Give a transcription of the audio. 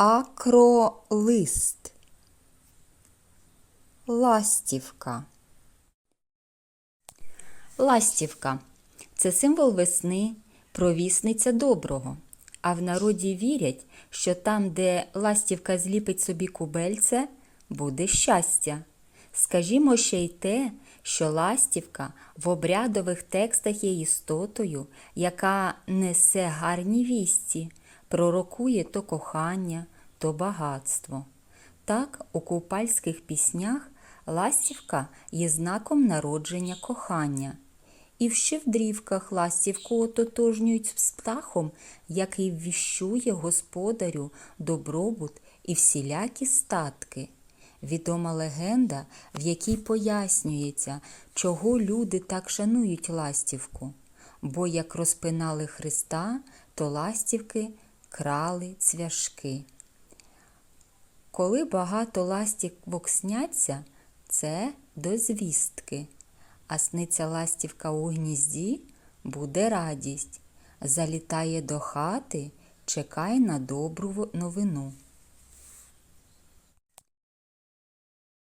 Акролист. Ластівка. Ластівка це символ весни, провісниця доброго. А в народі вірять, що там, де ластівка зліпить собі кубельце, буде щастя. Скажімо ще й те, що ластівка в обрядових текстах є істотою, яка несе гарні вісті, пророкує то кохання, то багатство. Так, у купальських піснях ластівка є знаком народження кохання. І в щевдрівках ластівку ототожнюють з птахом, який ввіщує господарю добробут і всілякі статки. Відома легенда, в якій пояснюється, чого люди так шанують ластівку. Бо як розпинали Христа, то ластівки крали цвяшки. Коли багато ластівок сняться, це до звістки. А сниться ластівка у гнізді, буде радість. Залітає до хати, чекай на добру новину.